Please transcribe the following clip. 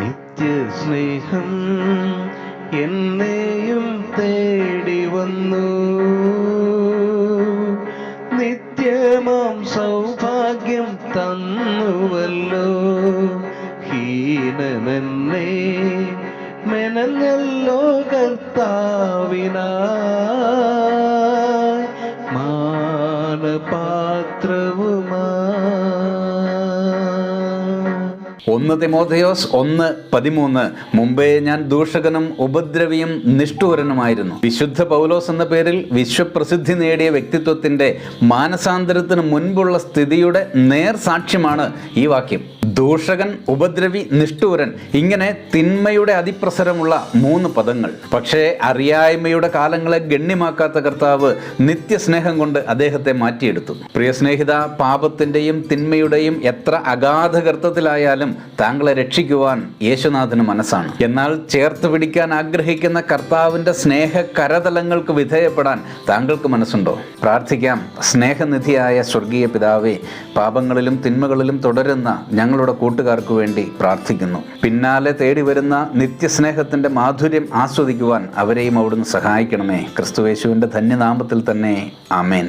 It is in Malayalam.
നിത്യസ്നേഹം എന്നെയും തേടി വന്നു. നിത്യമാം സൗഭാഗ്യം തന്നുവല്ലോ. ഹീനനെന്നെ മെനഞ്ഞല്ലോ കർത്താവിനാ. ഒന്ന് തിമോഥയോസ് ഒന്ന് പതിമൂന്ന്. മുമ്പേ ഞാൻ ദൂഷകനും ഉപദ്രവിയും നിഷ്ഠൂരനുമായിരുന്നു. വിശുദ്ധ പൗലോസ് എന്ന പേരിൽ വിശ്വപ്രസിദ്ധി നേടിയ വ്യക്തിത്വത്തിന്റെ മാനസാന്തരത്തിന് മുൻപുള്ള സ്ഥിതിയുടെ നേർ സാക്ഷ്യമാണ് ഈ വാക്യം. ദൂഷകൻ ഉപദ്രവി നിഷ്ഠൂരൻ ഇങ്ങനെ തിന്മയുടെ അതിപ്രസരമുള്ള മൂന്ന് പദങ്ങൾ. പക്ഷേ അറിയായ്മയുടെ കാലങ്ങളെ ഗണ്യമാക്കാത്ത കർത്താവ് നിത്യസ്നേഹം കൊണ്ട് അദ്ദേഹത്തെ മാറ്റിയെടുത്തു. പ്രിയ സ്നേഹിത പാപത്തിന്റെയും തിന്മയുടെയും എത്ര അഗാധ കർത്തത്തിലായാലും താങ്കളെ രക്ഷിക്കുവാൻ യേശുനാഥന് മനസ്സാണ്. എന്നാൽ ചേർത്ത് പിടിക്കാൻ ആഗ്രഹിക്കുന്ന കർത്താവിന്റെ സ്നേഹ കരതലങ്ങൾക്ക് വിധേയപ്പെടാൻ താങ്കൾക്ക് മനസ്സുണ്ടോ? പ്രാർത്ഥിക്കാം. സ്നേഹനിധിയായ സ്വർഗീയ പിതാവേ പാപങ്ങളിലും തിന്മകളിലും തുടരുന്ന ഞങ്ങളുടെ കൂട്ടുകാർക്ക് വേണ്ടി പ്രാർത്ഥിക്കുന്നു. പിന്നാലെ തേടി വരുന്ന നിത്യസ്നേഹത്തിന്റെ മാധുര്യം ആസ്വദിക്കുവാൻ അവരെയും അവിടുന്ന് സഹായിക്കണമേ. ക്രിസ്തുവേശുവിന്റെ ധന്യനാമത്തിൽ തന്നെ. ആമേൻ.